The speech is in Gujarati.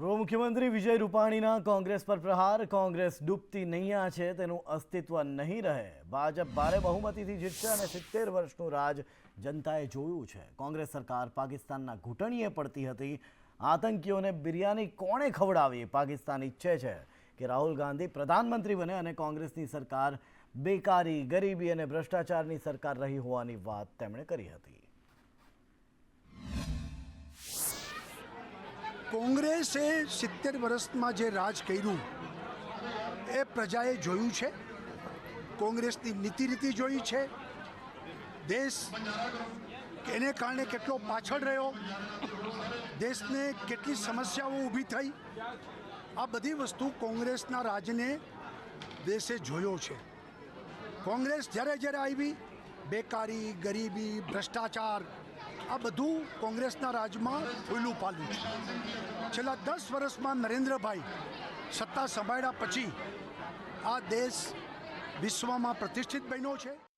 પૂર્વ મુખ્યમંત્રી વિજય રૂપાણીના કોંગ્રેસ પર પ્રહાર. કોંગ્રેસ ડૂબતી નૈયા છે, તેનું અસ્તિત્વ નહીં રહે. ભાજપ ભારે બહુમતીથી જીતશે અને સિત્તેર વર્ષનું રાજ જનતાએ જોયું છે. કોંગ્રેસ સરકાર પાકિસ્તાનના ઘૂંટણીએ પડતી હતી. આતંકીઓને બિરયાની કોણે ખવડાવી? પાકિસ્તાન ઈચ્છે છે કે રાહુલ ગાંધી પ્રધાનમંત્રી બને અને કોંગ્રેસની સરકાર બેકારી, ગરીબી અને ભ્રષ્ટાચારની સરકાર રહી હોવાની વાત તેમણે કરી હતી. કોંગ્રેસે સિત્તેર વર્ષમાં જે રાજ કર્યું, એ પ્રજાએ જોયું છે. કોંગ્રેસની નીતિ રીતિ જોઈ છે. દેશ એને કારણે કેટલો પાછળ રહ્યો, દેશને કેટલી સમસ્યાઓ ઊભી થઈ, આ બધી વસ્તુ કોંગ્રેસના રાજને દેશે જોયો છે. કોંગ્રેસ જ્યારે જ્યારે આવી, બેકારી, ગરીબી, ભ્રષ્ટાચાર આ બધું કોંગ્રેસના રાજમાં ફૂલું પાલ્યું છે. છેલ્લા દસ વર્ષમાં નરેન્દ્રભાઈ સત્તા સંભાળ્યા પછી આ દેશ વિશ્વમાં પ્રતિષ્ઠિત બન્યો છે.